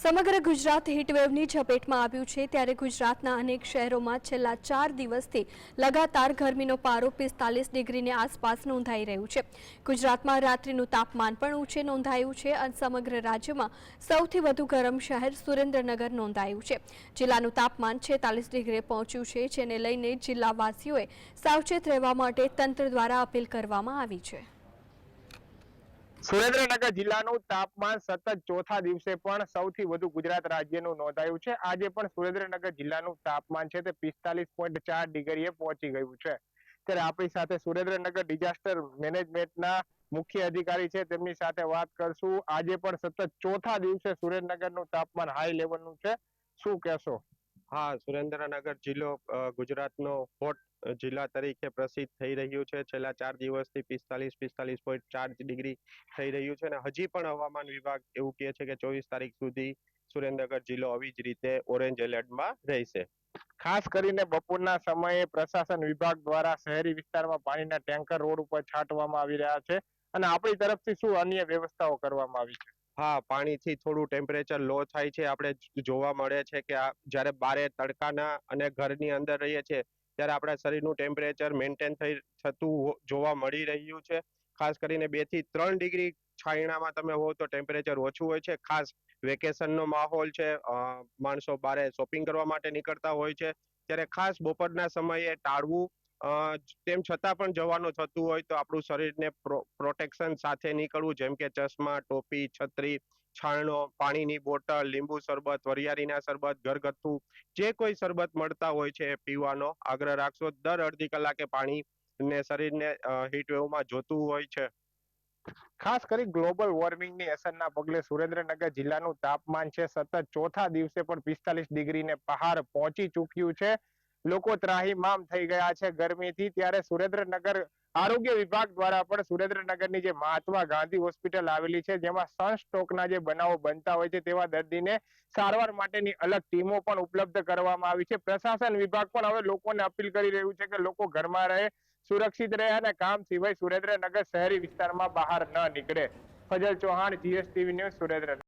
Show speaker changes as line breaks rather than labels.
સમગ્ર ગુજરાત હીટવેવની ઝપેટમાં આવ્યું છે. ત્યારે ગુજરાતના અનેક શહેરોમાં છેલ્લા ચાર દિવસથી લગાતાર ગરમીનો પારો પિસ્તાલીસ ડિગ્રીની આસપાસ નોંધાઈ રહ્યું છે. ગુજરાતમાં રાત્રિનું તાપમાન પણ ઊંચે નોંધાયું છે અને સમગ્ર રાજ્યમાં સૌથી વધુ ગરમ શહેર સુરેન્દ્રનગર નોંધાયું છે. જિલ્લાનું તાપમાન છેતાલીસ ડિગ્રીએ પહોંચ્યું છે, જેને લઈને જિલ્લાવાસીઓએ સાવચેત રહેવા માટે તંત્ર દ્વારા અપીલ કરવામાં આવી છે.
સુરેન્દ્રનગર જિલ્લાનું તાપમાન સતત ચોથા દિવસે પણ સૌથી વધુ ગુજરાત રાજ્યનું નોંધાયું છે. આજે પણ સુરેન્દ્રનગર જિલ્લાનું તાપમાન છે તે પિસ્તાલીસ પોઈન્ટ ચાર ડિગ્રીએ પહોંચી ગયું છે. ત્યારે આપણી સાથે સુરેન્દ્રનગર ડિઝાસ્ટર મેનેજમેન્ટના મુખ્ય અધિકારી છે. તેમની સાથે વાત કરશું. આજે પણ સતત ચોથા દિવસે સુરેન્દ્રનગરનું તાપમાન હાઈ લેવલનું છે. શું કહેશો?
હા, સુરેન્દ્રનગર જિલ્લો ગુજરાતનો હોટ જિલ્લા તરીકે પ્રસિદ્ધ થઈ રહ્યું છે. છેલ્લા ચાર દિવસથી પિસ્તાલીસ પિસ્તાલીસ પોઈન્ટ ચાર ડિગ્રી થઈ રહ્યું છે અને હજી પણ હવામાન વિભાગ એવું કહે છે કે ચોવીસ તારીખ સુધી સુરેન્દ્રનગર જિલ્લો આવી જ રીતે ઓરેન્જ એલર્ટમાં રહેશે.
ખાસ કરીને બપોરના સમયે પ્રશાસન વિભાગ દ્વારા શહેરી વિસ્તારમાં પાણીના ટેન્કર રોડ ઉપર છાંટવામાં આવી રહ્યા છે અને આપણી તરફથી શું અન્ય વ્યવસ્થાઓ કરવામાં આવી છે?
હા, પાણીથી થોડું ટેમ્પરેચર લો થાય છે. આપણે જોવા મળે છે કે જ્યારે બારે તડકાના અને ઘરની અંદર રહીએ છીએ ત્યારે આપણા શરીરનું ટેમ્પરેચર મેન્ટેન થઈ થતું જોવા મળી રહ્યું છે. ખાસ કરીને બેથી ત્રણ ડિગ્રી છાયણામાં તમે હો તો ટેમ્પરેચર ઓછું હોય છે. ખાસ વેકેશનનો માહોલ છે. માણસો બારે શોપિંગ કરવા માટે નીકળતા હોય છે. ત્યારે ખાસ બપોરના સમયે ટાળવું તેમ છતાં પણ જવાનું થતું હોય તો આપણું શરીરને પ્રોટેક્શન સાથે નીકળવું, જેમ કે ચશ્મા, ટોપી, છત્રી, છાણો, પાણીની બોટલ, લીંબુ શરબત, વરિયાળીના શરબત, ઘરગથ્થુ, જે કોઈ શરબત મળતા હોય છે પીવાનો, આગ્રહ રાખશો, દર અડધી કલાકે પાણી ને શરીરને વેવમાં જોતું હોય છે.
ખાસ કરી ગ્લોબલ વોર્મિંગની અસરના પગલે સુરેન્દ્રનગર જિલ્લાનું તાપમાન છે સતત ચોથા દિવસે પણ પિસ્તાલીસ ડિગ્રીને પહાર પહોંચી ચૂક્યું છે. લોકો ત્રાહીમામ થઈ ગયા છે ગરમીથી. ત્યારે સુરેન્દ્રનગર આરોગ્ય વિભાગ દ્વારા પણ સુરેન્દ્રનગરની જે મહાત્મા ગાંધી હોસ્પિટલ આવેલી છે, જેમાં સનસ્ટ્રોકના જે બનાવો બનતા હોય છે, તેવા દર્દીને સારવાર માટેની અલગ ટીમો પણ ઉપલબ્ધ કરવામાં આવી છે. પ્રશાસન વિભાગ પણ હવે લોકોને અપીલ કરી રહ્યું છે કે લોકો ઘરમાં રહે, સુરક્ષિત રહે અને કામ સિવાય સુરેન્દ્રનગર શહેરી વિસ્તારમાં બહાર ન નીકળે. Fazal Chauhan GSTV news Surendranagar.